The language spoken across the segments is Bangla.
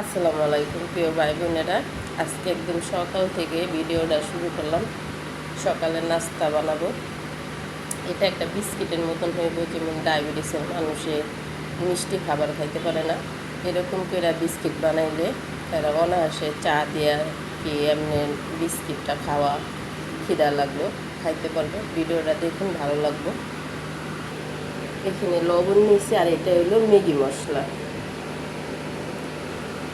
আসসালামু আলাইকুম, প্রিয় ভাই বোনেরা আজকে একদম সকাল থেকে ভিডিওটা শুরু করলাম। সকালে নাস্তা বানাবো। এটা একটা বিস্কিটের মতন হইব যেমন ডায়াবেটিসের মানুষে মিষ্টি খাবার খাইতে পারে না। এরকম করে বিস্কিট বানাইলে তারা অনায়াসে চা দেওয়া কি এমনি বিস্কিটটা খাওয়া খিদা লাগল, খাইতে পারবে। ভিডিওটা দেখুন, ভালো লাগবে। এখানে লবণ নিয়েছি আর এটা হলো ম্যাগি মশলা।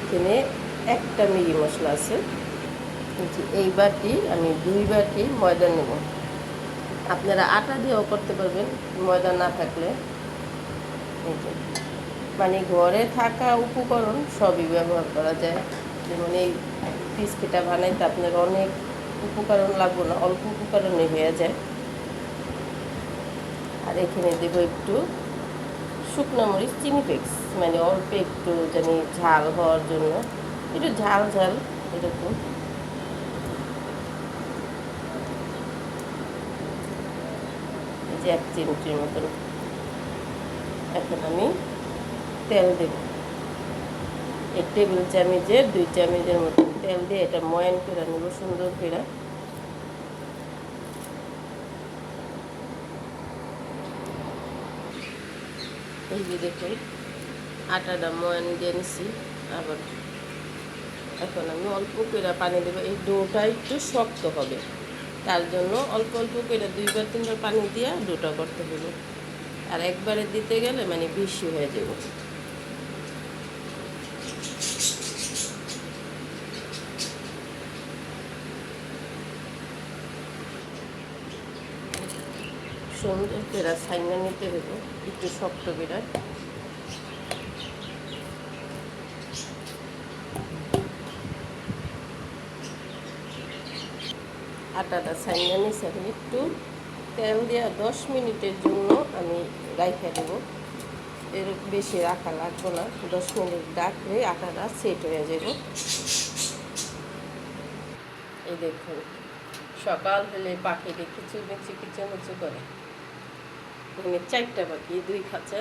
এখানে একটা ম্যাগি মশলা আছে। এই বাটি, আমি দুই বাটি ময়দা নেব। আপনারা আটা দিয়েও করতে পারবেন, ময়দা না থাকলে। মানে ঘরে থাকা উপকরণ সবই ব্যবহার করা যায়। যেমন এই বিস্কিটটা বানাইতে আপনার অনেক উপকরণ লাগবে না, অল্প উপকরণে হয়ে যায়। আর এখানে দেব একটু শুকনো মরিচ, চিনি ফ্লেক্স মানে অল্প একটু জানি ঝাল হওয়ার জন্য। একটু ঝাল ঝাল, এরকম। এক চিমটির মতন। এখন আমি তেল দেব। এক টেবিল চামচের, দুই চামচের মতন তেল দিয়ে এটা ময়ান করে নেব সুন্দর করে। এই যে দেখুন আটাটা ময়ান দিয়ে নিছি আবার এখন আমি অল্প করে পানি দেবো এই ডোটা একটু শক্ত হবে তার জন্য অল্প অল্প করে দুইবার তিনবার পানি দিয়ে ডোটা করতে হবে আর একবারে দিতে গেলে মানে বেশি হয়ে যাবে সুন্দর করে ছাইনা নিতে হবে একটু শক্ত করে আটাটা ছাইনা নিচ্ছে এখন একটু তেল দেওয়া দশ মিনিটের জন্য আমি রাইখা দেবো। এর বেশি রাখা লাগবে না। দশ মিনিট ডাকলে আটাটা সেট হয়ে যাব। এই দেখুন। সকাল হলে পাখি দেখি চুমিচু কিচুমিচু করে। মানে চারটা পাখি দুই খাঁচা।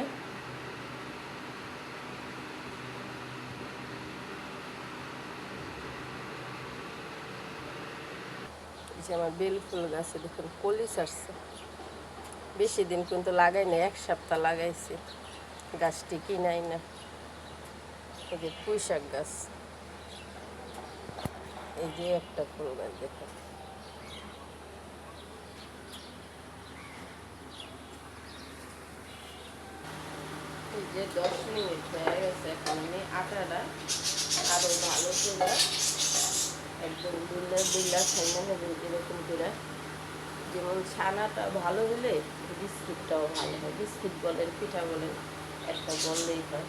যে আমার বেল ফুল গাছে দেখুন, কলি ছাড়ছে। বেশি দিন কিন্তু লাগাই না এক সপ্তাহ লাগাইছি। গাছটি কিনাই না। এই যে পুঁই শাক গাছ। এই যে একটা ফুল গাছ দেখুন। যে দশ মিনিট হয়ে গেছে আমি আটাটা আরও ভালো করে একদম দুল্লা দুল্লা খাইনা হবে এরকম করে। যেমন ছানাটা ভালো হলে বিস্কিটটাও ভালো হয়। বিস্কিট বলেন, পিঠা বলেন, একটা বললেই হয়।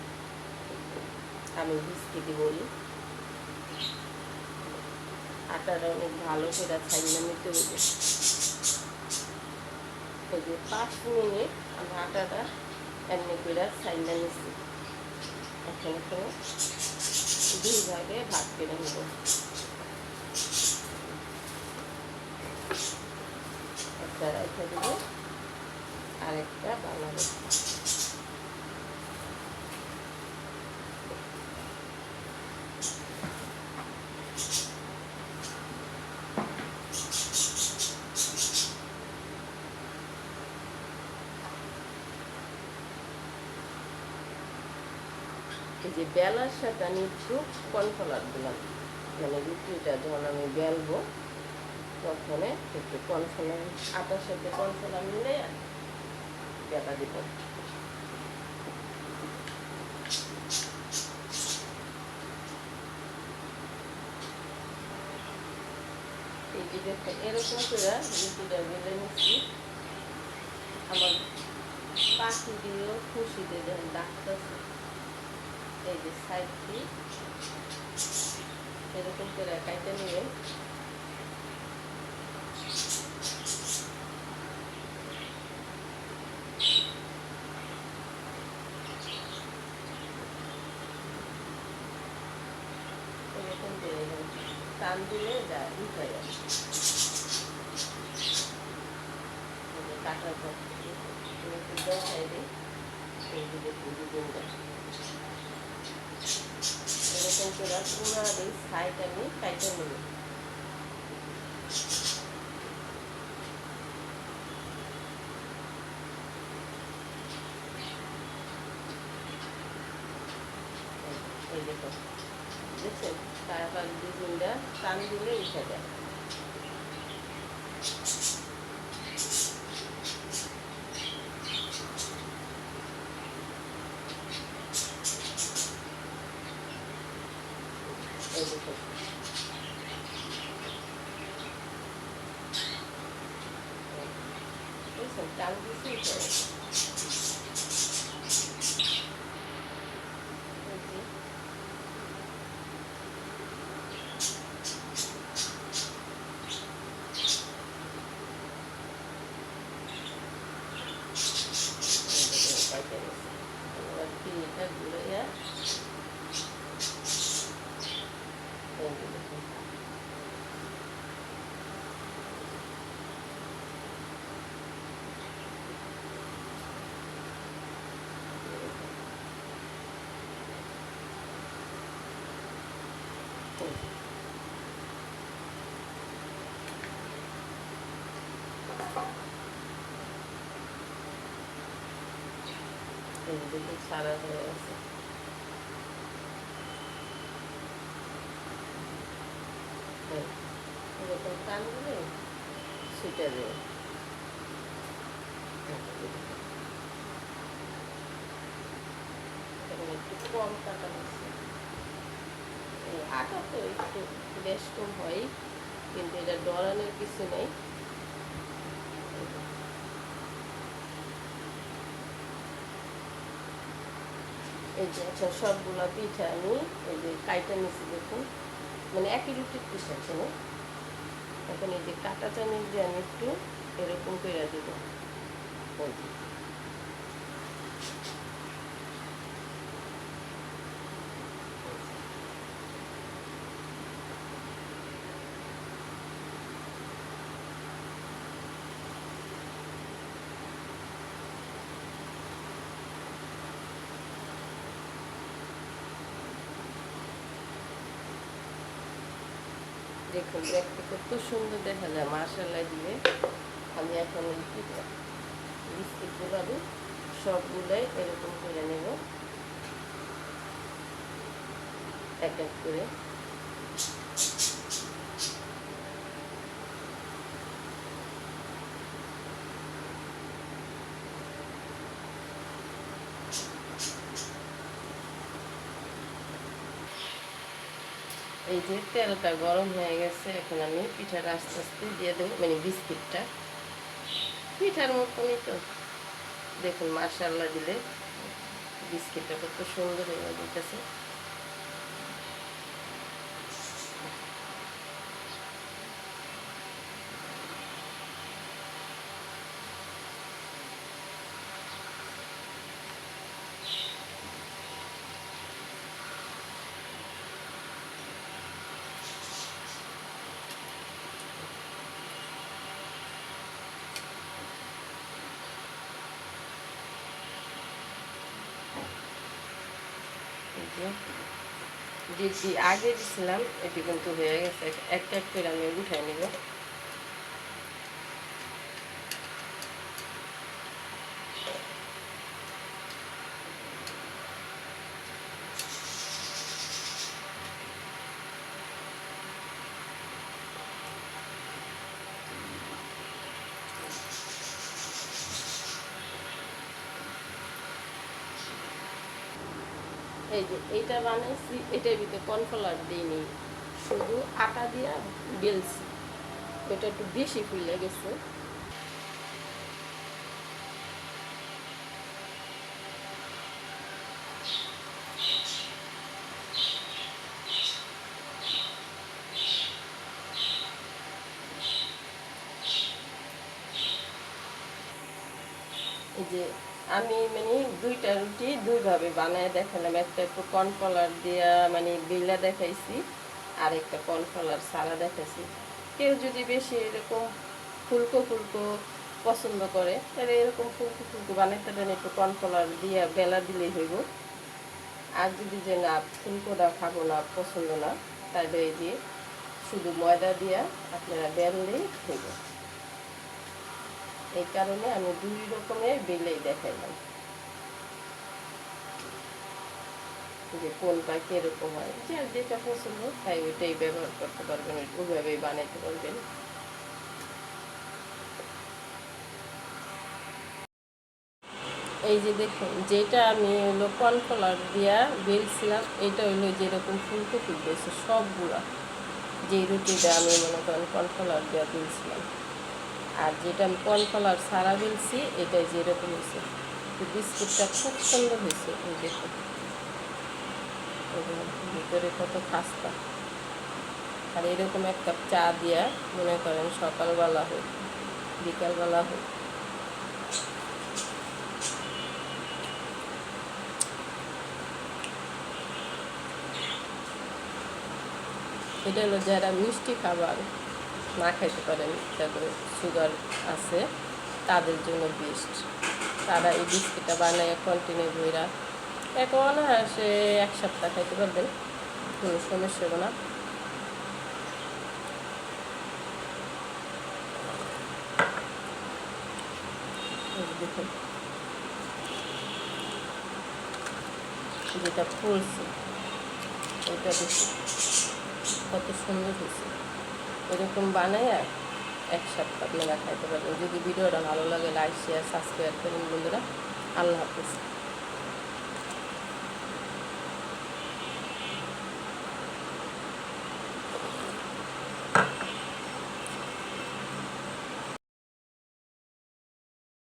আমি বিস্কিটই বলি। আটাটা অনেক ভালো করে ছাইনা নিতে হবে। এই যে পাঁচ মিনিট আমি আটাটা এমনি করে ছাইনা নিচ্ছি এখন তো দুই ভাগে ভাগ করে নেব একটা রেখে দেবো আরেকটা বানাবো যে বেলার সাথে আমি একটু কর্নফ্লাওয়ার দিলাম। মানে রুটিটা যখন আমি বেলবো, তখন একটু কর্নফ্লাওয়ার আটার সাথে কর্নফ্লাওয়ার মিলে বেলা দিব। এরকম করে রুটিটা বেলে নিচ্ছি। আমার পাখি দিয়েও খুশিতে যখন ডাকতেছে। এই যে সাইডটি এরকম করে কাইতে নেবেন এরকম করে টান দিলে যা ই হয়ে যাবে। কাটার পর একটু দেখাই দিই এই যে দেখুন দুদিনটা এরকম করে পুরা এই সাইড আমি কাইটে নেব দেখছেন তারপর দুদিনটা টান দিলে উঠে যায় এই দেখো বুঝছেন টান দিছি উঠে গেছে। এই যে এটা ঘুরাইয়া এই যে দেখুন। এই যে। দেখুন সারা হয়ে এই, এরকম টান দিলে সেটা দেবে একটু কম কাটা হচ্ছে আটা তো একটু বেশ কম হয় কিন্তু এটা ডরানোর কিছু নেই এই যে আচ্ছা সবগুলো পিঠা আমি এই যে কাইটা নিচ্ছি দেখুন। মানে একই রুটির আছে না? এখন এই যে কাটা চামচ দিয়ে আমি একটু এরকম করে দেবো। দেখুন, দেখতে কত সুন্দর দেখা যায় মার্শাল্লাহ দিয়ে। আমি এখন বিস্কিটগুলো সবগুলোই এরকম করে নেব। এক এক করে। এই যে তেলটা গরম হয়ে গেছে, এখন আমি পিঠাটা আস্তে আস্তে দিয়ে দেবো মানে বিস্কিটটা। পিঠার মতনই তো। দেখুন মার্শাল্লাহ দিলে বিস্কিটটা কত সুন্দর হয়ে যেতেছে যে আগে দিছিলাম এটি কিন্তু হয়ে গেছে। একটা এক করে আমি উঠাই নিব। এই যে, এইটা বানাইছি, এটার ভিতরে কর্নফ্লাওয়ার দিইনি শুধু আটা দিয়া বেলছি। ওটা একটু বেশি ফুলে গেছে। যে আমি মানে দুইটা রুটি দুইভাবে বানায় দেখালাম। একটা একটু কর্নফ্লাওয়ার দিয়া মানে বিলা দেখাইছি, আর একটা কর্নফ্লাওয়ার সারা দেখাইছি। কেউ যদি বেশি এরকম ফুলকো ফুলকো পছন্দ করে, তাহলে এরকম ফুলকো ফুলকো বানাইতে পারেন, একটু কর্নফ্লাওয়ার দিয়া বেলা দিলেই হইব। আর যদি যে না ফুলকোটা খাব না, পছন্দ না, তাহলে এই যে শুধু ময়দা দিয়া আপনারা বেললেই হইব। এই কারণে আমি দুই রকমের বেলেই দেখাইলাম। যে কোনটা কীরকম হয় যার যেটা পছন্দ তাই ওইটাই ব্যবহার করতে পারবেন, ওইভাবেই বানাইতে পারবেন। এই যে দেখুন, যেটা আমি হলো কর্নফ্লাওয়ার দিয়া বেলছিলাম, এটা হইল যেরকম ফুলকো ফুলতেছে সবগুলা। যেই রুটিটা আমি মনে করেন কর্নফ্লাওয়ার দিয়া বেলছিলাম। আর যেটা আমি কর্নফ্লাওয়ার সারা বেলছি, এটাই যেরকম হয়েছে। বিস্কুটটা খুব সুন্দর হয়েছে, এই দেখুন ভিতরে কত খাস্তা। আর এরকম এক কাপ চা দিয়া মনে করেন সকালবেলা হোক, বিকালবেলা হোক। এটা হলো যারা মিষ্টি খাবার না খাইতে পারেন যাদের সুগার আছে, তাদের জন্য বেস্ট তারা এই বিস্কিটটা বানায় কন্টিনিউ বইরা এখন সে এক সপ্তাহ খাইতে পারবেন, কোনো সমস্যা না। যেটা ফুলছে এটা কত সুন্দর হয়েছে। এরকম বানাই আর একসাথে আপনারা খাইতে পারবেন। যদি ভিডিওটা ভালো লাগে লাইক শেয়ার সাবস্ক্রাইব করুন বন্ধুরা। আল্লাহ হাফিজ।